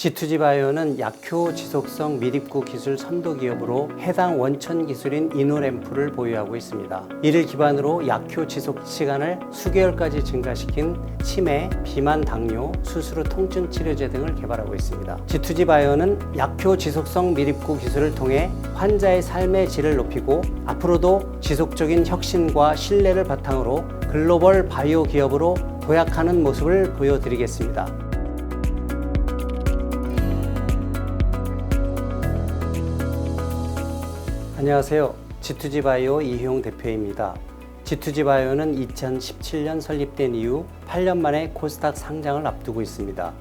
G2G 바이오는 약효 지속성 미립구 기술 선도 기업으로 해당 원천 기술인 이노램프를 보유하고 있습니다. 이를 기반으로 약효 지속 시간을 수개월까지 증가시킨 치매, 비만 당뇨, 수술 후 통증 치료제 등을 개발하고 있습니다. G2G 바이오는 약효 지속성 미립구 기술을 통해 환자의 삶의 질을 높이고 앞으로도 지속적인 혁신과 신뢰를 바탕으로 글로벌 바이오 기업으로 도약하는 모습을 보여드리겠습니다. 안녕하세요. G2G 바이오 이효용 대표입니다. G2G 바이오는 2017년 설립된 이후 8년 만에 코스닥 상장을 앞두고 있습니다.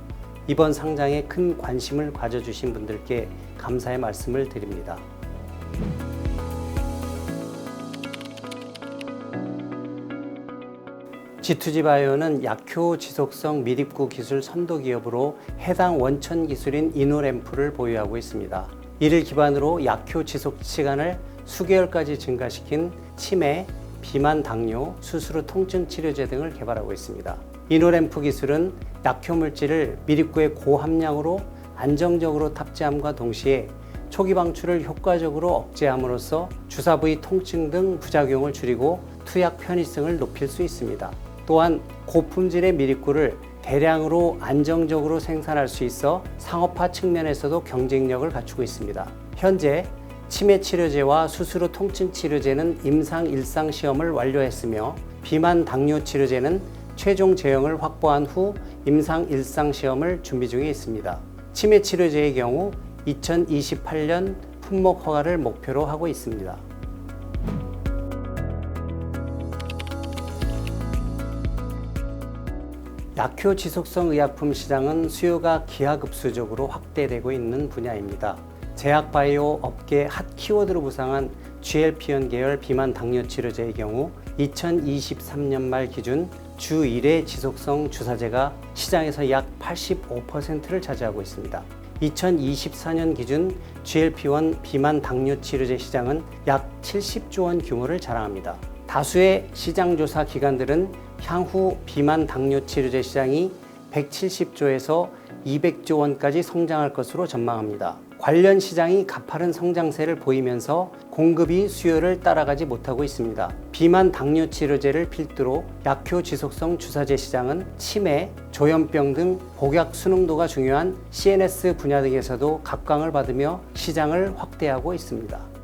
이번 상장에 큰 관심을 가져주신 분들께 감사의 말씀을 드립니다. G2G 바이오는 약효 지속성 미립구 기술 선도 기업으로 해당 원천 기술인 이노램프를 보유하고 있습니다. 이를 기반으로 약효 지속 시간을 수개월까지 증가시킨 치매, 비만 당뇨, 수술 후 통증 치료제 등을 개발하고 있습니다. 이노램프 기술은 약효 물질을 미립구의 고함량으로 안정적으로 탑재함과 동시에 초기 방출을 효과적으로 억제함으로써 주사 부위 통증 등 부작용을 줄이고 투약 편의성을 높일 수 있습니다. 또한 고품질의 미립구를 대량으로 안정적으로 생산할 수 있어 상업화 측면에서도 경쟁력을 갖추고 있습니다. 현재 치매 치료제와 후 통증 치료제는 임상 일상 시험을 완료했으며 비만 당뇨 치료제는 최종 제형을 확보한 후 임상 일상 시험을 준비 중에 있습니다. 치매 치료제의 경우 2028년 품목 허가를 목표로 하고 있습니다. 약효 지속성 의약품 시장은 수요가 기하급수적으로 확대되고 있는 분야입니다. 제약 바이오 업계 핫 키워드로 부상한 GLP-1 계열 비만 당뇨 치료제의 경우 2023년 말 기준 주 1회 지속성 주사제가 시장에서 약 85%를 차지하고 있습니다. 2024년 기준 GLP-1 비만 당뇨 치료제 시장은 약 70조 원 규모를 자랑합니다. 다수의 시장 조사 기관들은 향후 비만 당뇨 치료제 시장이 170조에서 200조 원까지 성장할 것으로 전망합니다. 관련 시장이 가파른 성장세를 보이면서 공급이 수요를 따라가지 못하고 있습니다. 비만 당뇨 치료제를 필두로 약효 지속성 주사제 시장은 치매, 조현병 등 복약 수능도가 중요한 CNS 분야 등에서도 각광을 받으며 시장을 확대하고 있습니다.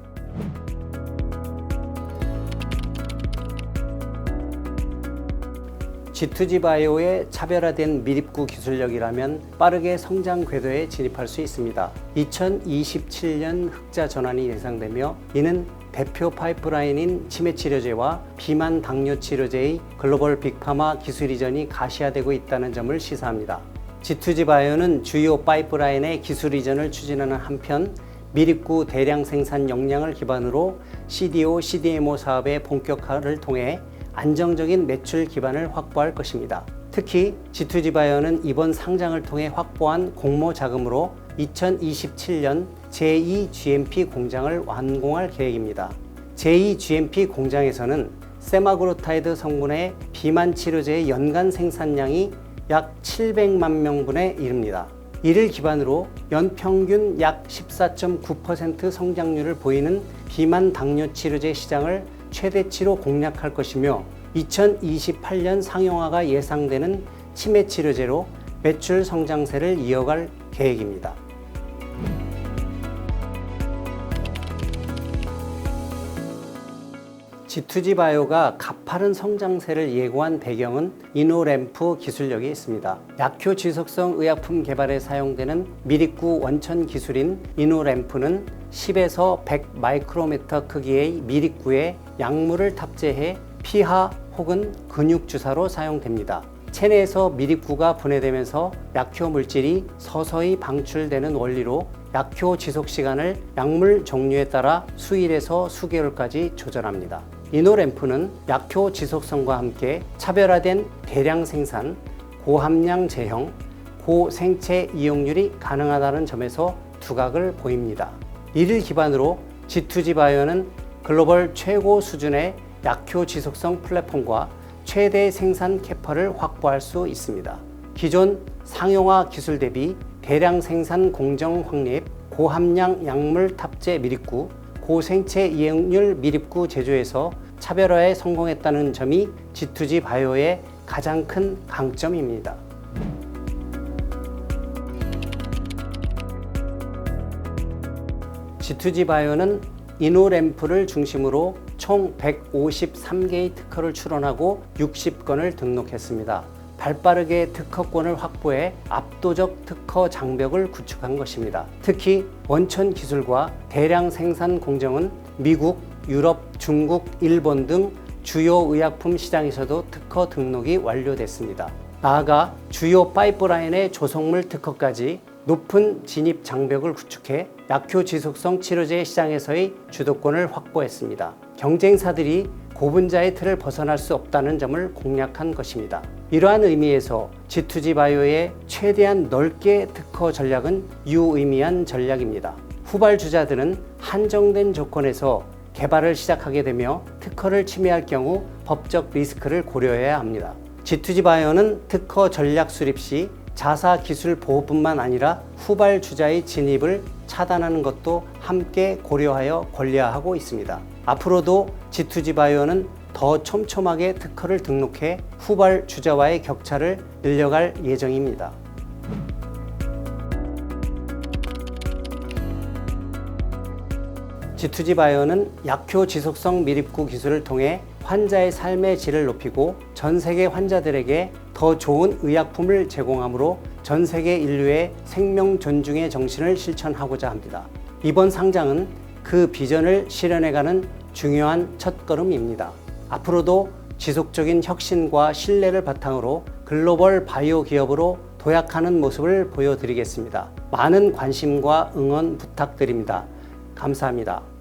G2G 바이오의 차별화된 미립구 기술력이라면 빠르게 성장 궤도에 진입할 수 있습니다. 2027년 흑자 전환이 예상되며 이는 대표 파이프라인인 치매 치료제와 비만 당뇨 치료제의 글로벌 빅파마 기술 이전이 가시화되고 있다는 점을 시사합니다. G2G 바이오는 주요 파이프라인의 기술 이전을 추진하는 한편 미립구 대량 생산 역량을 기반으로 CDO, CDMO 사업의 본격화를 통해 안정적인 매출 기반을 확보할 것입니다. 특히 G2G 바이오는 이번 상장을 통해 확보한 공모 자금으로 2027년 제2 GMP 공장을 완공할 계획입니다. 제2 GMP 공장에서는 세마그로타이드 성분의 비만 치료제의 연간 생산량이 약 700만 명분에 이릅니다. 이를 기반으로 연평균 약 14.9% 성장률을 보이는 비만 당뇨 치료제 시장을 최대치로 공략할 것이며 2028년 상용화가 예상되는 치매 치료제로 매출 성장세를 이어갈 계획입니다. G2G 바이오가 가파른 성장세를 예고한 배경은 이노램프 기술력이 있습니다. 약효 지속성 의약품 개발에 사용되는 미립구 원천 기술인 이노램프는 10에서 100 마이크로미터 크기의 미립구에 약물을 탑재해 피하 혹은 근육 주사로 사용됩니다. 체내에서 미립구가 분해되면서 약효 물질이 서서히 방출되는 원리로 약효 지속 시간을 약물 종류에 따라 수일에서 수개월까지 조절합니다. 이노램프는 약효 지속성과 함께 차별화된 대량 생산, 고함량 제형, 고생체 이용률이 가능하다는 점에서 두각을 보입니다. 이를 기반으로 G2G 바이오는 글로벌 최고 수준의 약효 지속성 플랫폼과 최대 생산 캐파를 확보할 수 있습니다. 기존 상용화 기술 대비 대량 생산 공정 확립, 고함량 약물 탑재 미립구, 고생체 이행률 미립구 제조에서 차별화에 성공했다는 점이 G2G 바이오의 가장 큰 강점입니다. G2G 바이오는 이노램프를 중심으로 총 153개의 특허를 출원하고 60건을 등록했습니다. 발빠르게 특허권을 확보해 압도적 특허 장벽을 구축한 것입니다. 특히 원천 기술과 대량 생산 공정은 미국, 유럽, 중국, 일본 등 주요 의약품 시장에서도 특허 등록이 완료됐습니다. 나아가 주요 파이프라인의 조성물 특허까지 높은 진입 장벽을 구축해 약효 지속성 치료제 시장에서의 주도권을 확보했습니다. 경쟁사들이 고분자의 틀을 벗어날 수 없다는 점을 공략한 것입니다. 이러한 의미에서 G2G 바이오의 최대한 넓게 특허 전략은 유의미한 전략입니다. 후발 주자들은 한정된 조건에서 개발을 시작하게 되며 특허를 침해할 경우 법적 리스크를 고려해야 합니다. G2G 바이오는 특허 전략 수립 시 자사 기술 보호뿐만 아니라 후발 주자의 진입을 차단하는 것도 함께 고려하여 권리화하고 있습니다. 앞으로도 G2G 바이오는 더 촘촘하게 특허를 등록해 후발 주자와의 격차를 늘려갈 예정입니다. G2G 바이오는 약효 지속성 미립구 기술을 통해 환자의 삶의 질을 높이고 전 세계 환자들에게 더 좋은 의약품을 제공하므로 전 세계 인류의 생명 존중의 정신을 실천하고자 합니다. 이번 상장은 그 비전을 실현해가는 중요한 첫걸음입니다. 앞으로도 지속적인 혁신과 신뢰를 바탕으로 글로벌 바이오 기업으로 도약하는 모습을 보여드리겠습니다. 많은 관심과 응원 부탁드립니다. 감사합니다.